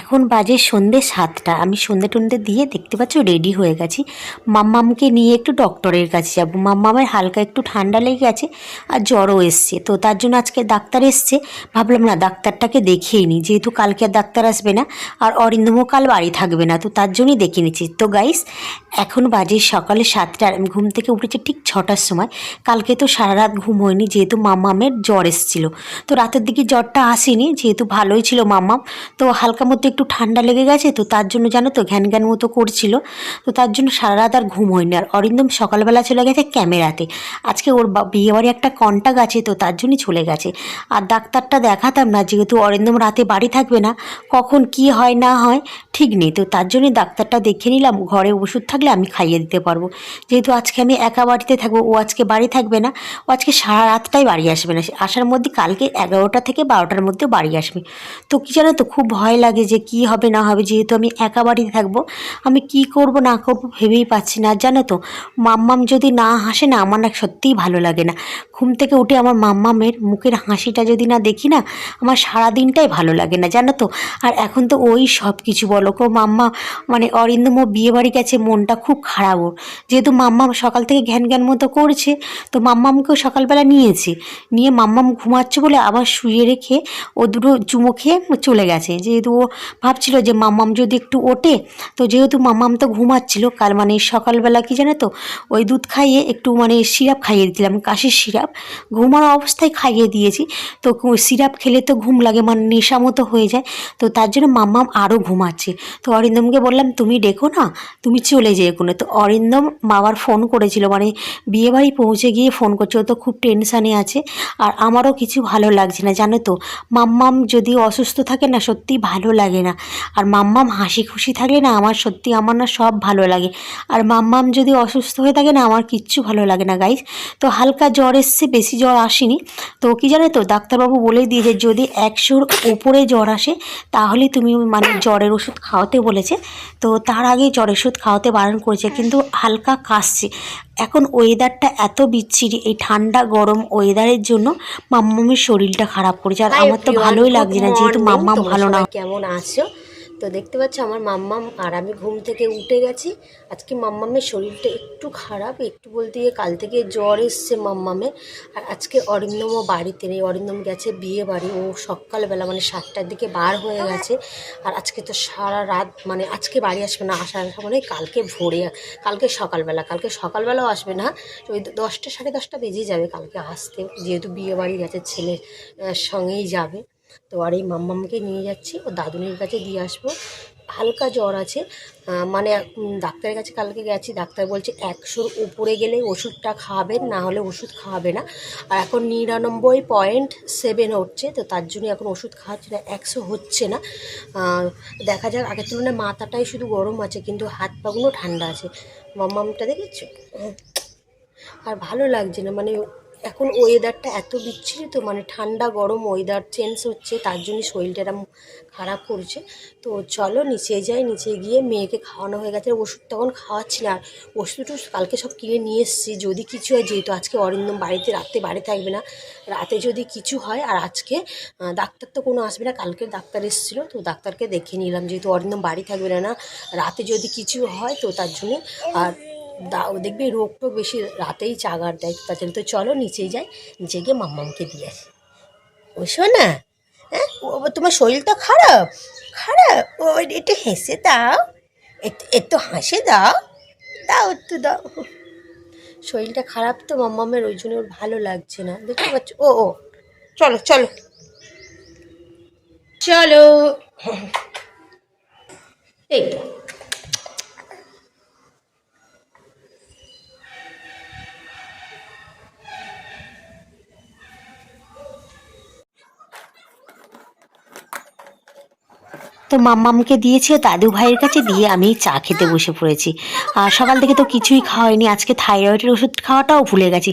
এখন বাজে সন্ধে সাতটা। আমি সন্ধে টন্ধে দিয়ে দেখতে পাচ্ছ রেডি হয়ে গেছি। মাম্মামকে নিয়ে একটু ডক্টরের কাছে যাব। মাম্মামের হালকা একটু ঠান্ডা লেগে গেছে আর জ্বরও এসছে। তো তার জন্য আজকে ডাক্তার এসছে। ভাবলাম, না, ডাক্তারটাকে দেখিয়ে নিই। যেহেতু কালকে আর ডাক্তার আসবে না, আর অরিন্দমও কাল বাড়ি থাকবে না, তো তার জন্যই দেখে নিচ্ছি। তো গাইস এখন বাজে সকালে সাতটার। আমি ঘুম থেকে উঠেছি ঠিক ছটার সময়। কালকে তো সারা রাত ঘুম হয়নি, যেহেতু মাম্মামের জ্বর এসেছিল। তো রাতের দিকে জ্বরটা আসেনি, যেহেতু ভালোই ছিল মাম্মাম। তো হালকা মধ্যে একটু ঠান্ডা লেগে গেছে, তো তার জন্য জানো তো ঘ্যান ঘ্যান মতো করছিল। তো তার জন্য সারা রাত আর ঘুম হয়নি। আর অরিন্দম সকালবেলা চলে গেছে ক্যামেরাতে। আজকে ওর বা- বিয়েবাড়ি একটা কন্টাক্ট আছে, তো তার জন্যই চলে গেছে। আর ডাক্তারটা দেখাতাম না, যেহেতু অরিন্দম রাতে বাড়ি থাকবে না, কখন কি হয় না হয় ঠিক নেই। তো তার জন্যই ডাক্তারটা দেখে নিলাম, ঘরে ওষুধ থাকলে আমি খাইয়ে দিতে পারব। যেহেতু আজকে আমি একা বাড়িতে থাকব, ও আজকে বাড়ি থাকবে না, ও আজকে সারা রাতটাই বাড়ি আসবে না। আসার মধ্যে কালকে এগারোটা থেকে বারোটার মধ্যে বাড়ি আসবে। তো কি জানো তো, খুব ভয় লাগে যে কি হবে না হবে, যেহেতু আমি একা বাড়িতে থাকব, আমি কি করব না করব ভেবেই পাচ্ছি না। জানো তো, মাম্মাম যদি না হাসে না, আমার না সত্যিই ভালো লাগে না। ঘুম থেকে উঠে আমার মাম্মামের মুখের হাসিটা যদি না দেখি না, আমার সারা দিনটাই ভালো লাগে না, জানো তো। আর এখন তো ওই সব কিছু বলো, কো মাম্মা মানে অরিন্দম বিয়ে বাড়ি গেছে, মনটা খুব খারাপ ওর। যেহেতু মাম্মাম সকাল থেকে ঘ্যান ঘ্যান মতো করছে, তো মাম্মামকেও সকালবেলা নিয়েছি। নিয়ে মাম্মাম ঘুমাচ্ছে বলে আবার শুয়ে রেখে ও দুটো চুমো খেয়ে চলে গেছে। যেহেতু ও ভাবছিল যে মাম্মাম যদি একটু ওঠে, তো যেহেতু মাম্মাম তো ঘুমাচ্ছিল, কাল মানে সকালবেলা কি জানো তো, ওই দুধ খাইয়ে একটু মানে সিরাপ খাইয়ে দিলাম, কাশির সিরাপ। ঘুমানো অবস্থায় খাইয়ে দিয়েছি, তো সিরাপ খেলে তো ঘুম লাগে মানে নেশা মতো হয়ে যায়, তো তার জন্য মাম্মাম আরও ঘুমাচ্ছে। তো অরিন্দমকে বললাম, তুমি ডেকো না, তুমি চলে যেয়ে কোনো তো অরিন্দম বাবার ফোন করেছিল মানে বিয়েবাড়ি পৌঁছে গিয়ে ফোন করছে, ও তো খুব টেনশানে আছে, আর আমারও কিছু ভালো লাগছে না, জানো তো। মাম্মাম যদি অসুস্থ থাকে না সত্যি ভালো লাগে না। আর মাম্মাম হাসি খুশি থাকলে না আমার সত্যি আমার না সব ভালো লাগে। আর মাম্মাম যদি অসুস্থ হয়ে থাকে না আমার কিচ্ছু ভালো লাগে না গাইস তো হালকা জ্বর এসছে, বেশি জ্বর আসেনি। তো কি জানো তো, ডাক্তারবাবু বলে দিয়েছে, যদি একশোর উপরে জ্বর আসে, তাহলে তুমি মানে জ্বরের ওষুধ খাওয়াতে বলেছে। তো তার আগে জ্বরের ওষুধ খাওয়াতে বারণ করেছে, কিন্তু হালকা কাশছে। এখন ওয়েদারটা এত বিচ্ছিরি এই ঠান্ডা গরম ওয়েদারের জন্য মাম্মামের শরীরটা খারাপ করেছে। আর আমার তো ভালোই লাগছে না যেহেতু মাম্মাম ভালো না। কেমন আছো? তো দেখতে পাচ্ছ আমার মাম্মাম আর আমি ঘুম থেকে উঠে গেছি। আজকে মাম্মামের শরীরটা একটু খারাপ, একটু বলতে গিয়ে কাল থেকে জ্বর এসছে মাম্মামের। আর আজকে অরিন্দমও বাড়িতে নেই, অরিন্দম গেছে বিয়ে বাড়ি, ও সকালবেলা মানে সাতটার দিকে বার হয়ে গেছে। আর আজকে তো সারা রাত মানে আজকে বাড়ি আসবে না, আসার মানে কালকে ভোরে, কালকে সকালবেলা, কালকে সকালবেলাও আসবে না। ওই দশটা, সাড়ে দশটা বেজে যাবে কালকে আসতে, যেহেতু বিয়ে বাড়ি গেছে, ছেলের সঙ্গেই যাবে। তো আর এই মাম্মামকে নিয়ে যাচ্ছি। ও দাদুনির কাছে দিয়ে আসব। হালকা জ্বর আছে। মানে ডাক্তারের কাছে কালকে গেছি। ডাক্তার বলছে একশোর উপরে গেলে ওষুধটা খাওয়াবেন না হলে ওষুধ খাওয়াবে না। আর এখন নিরানব্বই পয়েন্ট সেভেন হচ্ছে, তো তার জন্য এখন ওষুধ খাওয়াচ্ছে না। একশো হচ্ছে না। দেখা যাক, আগের তুলনায় মাথাটাই শুধু গরম আছে, কিন্তু হাত পাগুলো ঠান্ডা আছে। মাম্মামটা দেখেছ? আর ভালো লাগছে না মানে এখন ওয়েদারটা এত বিচ্ছিরি তো মানে ঠান্ডা, গরম ওয়েদার চেঞ্জ হচ্ছে, তার জন্য শরীরটা এরম খারাপ করছে। তো চলো নিচে যাই, নিচে গিয়ে মেয়েকে খাওয়ানো হয়ে গেছে, ওষুধ তখন খাওয়াচ্ছি না ওষুধ কালকে সব কিনে নিয়ে এসেছি, যদি কিছু হয়, যেহেতু আজকে অরিন্দম বাড়িতে, রাতে বাড়ি থাকবে না, রাতে যদি কিছু হয়, আর আজকে ডাক্তার তো কোনো আসবে না, কালকে ডাক্তার এসেছিল, তো ডাক্তারকে দেখে নিলাম, যেহেতু অরিন্দম বাড়ি থাকবে না, রাতে যদি কিছু হয়, তো তার জন্যে, আর দা- ও দেখবে রোগ টোগ বেশি রাতেই চাগার দেয়। তার জন্য তো চলো নিচেই যাই নিচে গিয়ে মাম্মামকে দিয়ে আসি। ওই শোনা হ্যাঁ? ও ও, তোমার শরীরটা খারাপ? খারাপ? ও একটু হেসে দাও। একটু হাসে দাও। দাও একটু দাও। শরীরটা খারাপ তো মাম্মামের ওই জন্য ওর ভালো লাগছে না। দেখতে পাচ্ছ? ও ও। চলো চলো। চলো। এই তো। তো মাম্মামকে দিয়েছি দাদু ভাইয়ের কাছে দিয়ে আমি চা খেতে বসে পড়েছি। আর সকাল থেকে তো কিছুই খাওয়াইনি আজকে থাইরয়েডের ওষুধ খাওয়াটাও ভুলে গেছি।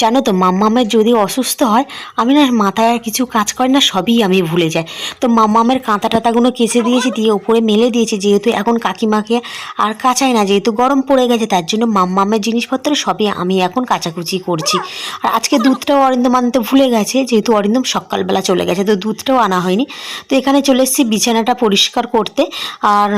জানো তো, মাম্মামের যদি অসুস্থ হয়, আমি না মাথায় আর কিছু কাজ করে না, সবই আমি ভুলে যাই। তো মাম্মামের কাঁথা টাতাগুলো কেচে দিয়েছি, দিয়ে উপরে মেলে দিয়েছি। যেহেতু এখন কাকিমাকে আর কাচাই না, যেহেতু গরম পড়ে গেছে, তার জন্য মাম্মামের জিনিসপত্র সবই আমি এখন কাচাকুচি করছি। আর আজকে দুধটাও অরিন্দম আনতে ভুলে গেছে, যেহেতু অরিন্দম সকালবেলা চলে গেছে, তো দুধটাও আনা হয়নি। তো এখানে চলে এসেছি, বিছানাটা পরিষ্কার পরিষ্কার করতে আর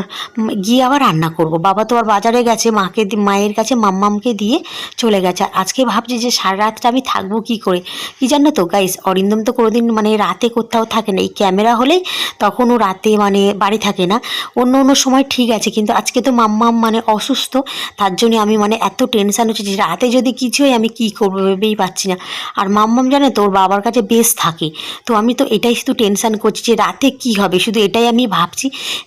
গিয়ে আবার রান্না করব। বাবা তো আর বাজারে গেছে, মাকে মায়ের কাছে মাম্মামকে দিয়ে চলে গেছে। আর আজকে ভাবছি যে সারা রাতটা আমি থাকব কি করে? কি জানো তো গাইস অরিন্দম তো কোনোদিন মানে রাতে কোথাও থাকে না। এই ক্যামেরা হলেই তখন ও রাতে মানে বাড়ি থাকে না। অন্য অন্য সময় ঠিক আছে, কিন্তু আজকে তো মাম্মাম মানে অসুস্থ। তার জন্য আমি মানে এত টেনশান হচ্ছে যে রাতে যদি কিছু হয় আমি কী করব ভেবেই পাচ্ছি না। আর মাম্মাম জানে তো, ওর বাবার কাছে বেশ থাকে। তো আমি তো এটাই শুধু টেনশান করছি যে রাতে কি হবে? শুধু এটাই আমি ভাবছি।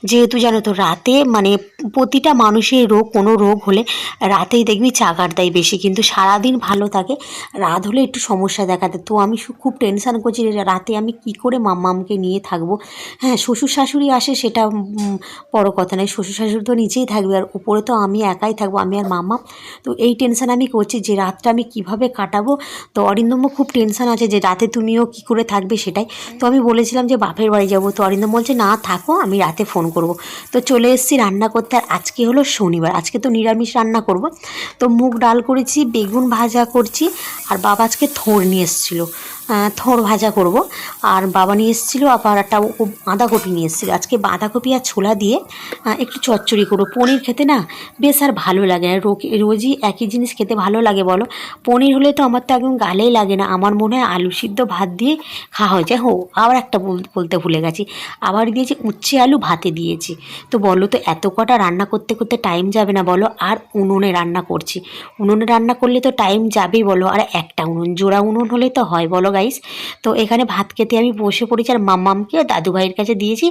যেহেতু জানো তো রাতে মানে প্রতিটা মানুষের রোগ, কোনো রোগ হলে রাতেই দেখবি চাগার দেয় বেশি। কিন্তু সারাদিন ভালো থাকে, রাত হলে একটু সমস্যা দেখা দেয়। তো আমি খুব টেনশান করছি যে রাতে আমি কি করে মাম্মামকে নিয়ে থাকব? হ্যাঁ শ্বশুর শাশুড়ি আসে সেটা বড় কথা নয়। শ্বশুর শাশুড়ি তো নিচেই থাকবে আর উপরে তো আমি একাই থাকব, আমি আর মাম্মা তো এই টেনশান আমি করছি যে রাতটা আমি কীভাবে কাটাবো? তো অরিন্দমও খুব টেনশান আছে যে রাতে তুমিও কি করে থাকবে সেটাই। তো আমি বলেছিলাম যে বাপের বাড়ি যাব। তো অরিন্দম বলছে, না, থাকো, আমি রাতে ফোন করব। তো চলে এসেছি রান্না করতে। আর আজকে হলো শনিবার। আজকে তো নিরামিষ রান্না করব। তো মুগ ডাল করেছি, বেগুন ভাজা করছি, আর বাবা আজকে থোড় নিয়ে এসেছিল। থোড় ভাজা করব। আর বাবা নিয়ে এসেছিল, আবার একটা বাঁধাকপি নিয়ে এসেছিল। আজকে বাঁধাকপি আর ছোলা দিয়ে একটু চচ্চড়ি করব। পনির খেতে না বেশ আর ভালো লাগে না। রোজই একই জিনিস খেতে ভালো লাগে বলো। পনির হলে তো আমার তো একদম গালেই লাগে না। আমার মনে হয় আলু সিদ্ধ ভাত দিয়ে খাওয়া হয়ে। যায় হো আবার একটা বল- বলতে ভুলে গেছি। আবার দিয়েছি উচ্ছে আলু ভাতে দিয়েছি। তো বলো তো, এত কটা রান্না করতে করতে টাইম যাবে না বলো? আর উনুনে রান্না করছি। উনুনে রান্না করলে তো টাইম যাবেই বলো। আর একটা উনুন, জোড়া উনুন হলে তো হয় বলো গাইস তো এখানে ভাত খেতে আমি বসে পড়েছি আর মাম্মামকে দাদু ভাইয়ের কাছে দিয়েছি।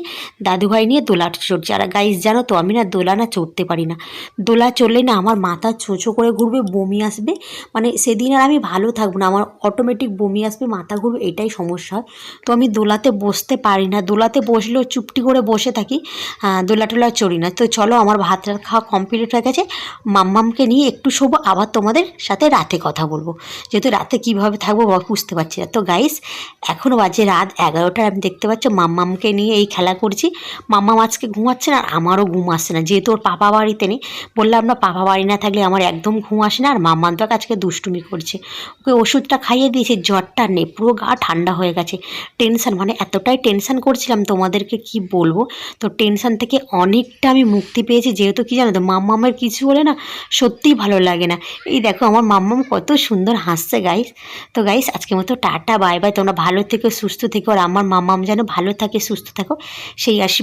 দাদু ভাই নিয়ে দোলা চড়ছে। আর গাইস জানো তো আমি না দোলা না চড়তে পারি না। দোলা চড়লে না আমার মাথা চোচো করে ঘুরবে, বমি আসবে। মানে সেদিন আর আমি ভালো থাকব না, আমার অটোমেটিক বমি আসবে, মাথা ঘুরবে, এটাই সমস্যা হয়। তো আমি দোলাতে বসতে পারি না। দোলাতে বসলেও চুপটি করে বসে থাকি দোলা টোলা চড়ি না। তো চলো আমার ভাত খাওয়া কমপ্লিট হয়ে গেছে। মাম্মামকে নিয়ে একটু শোবো, আবার তোমাদের সাথে রাতে কথা বলব। যেহেতু রাতে কীভাবে থাকব বুঝতে পারছি না। তো গাইস এখনও বাজে রাত এগারোটার আমি দেখতে পাচ্ছ মাম্মামকে নিয়ে এই খেলা করছি। মাম্মাম আজকে ঘুমাচ্ছে না আর আমারও ঘুম আসছে না, যেহেতু ওর পাপা বাড়িতে নেই। বললাম, না, পাপা বাড়ি না থাকলে আমার একদম ঘুম আসে না। আর মাম্মাম তো আজকে দুষ্টুমি করছে। ওকে ওষুধটা খাইয়ে দিয়েছে, জ্বরটা নেই, পুরো গা ঠান্ডা হয়ে গেছে। টেনশন মানে এতটাই টেনশন করছিলাম তোমাদেরকে কি বলব? তো টেনশন থেকে অনেকটা আমি মুক্তি পেয়েছি, যেহেতু কি জানো তো, মাম্মামের কিছু হলে না সত্যিই ভালো লাগে না। এই দেখো, আমার মাম্মাম কত সুন্দর হাসছে গাইস তো গাইস আজকে মতো টাটা বাই বাই। তোমরা ভালো থেকো, সুস্থ থেকো, আর আমার মামাম যেন ভালো থাকে, সুস্থ থাকো, সেই আশীর্বাদ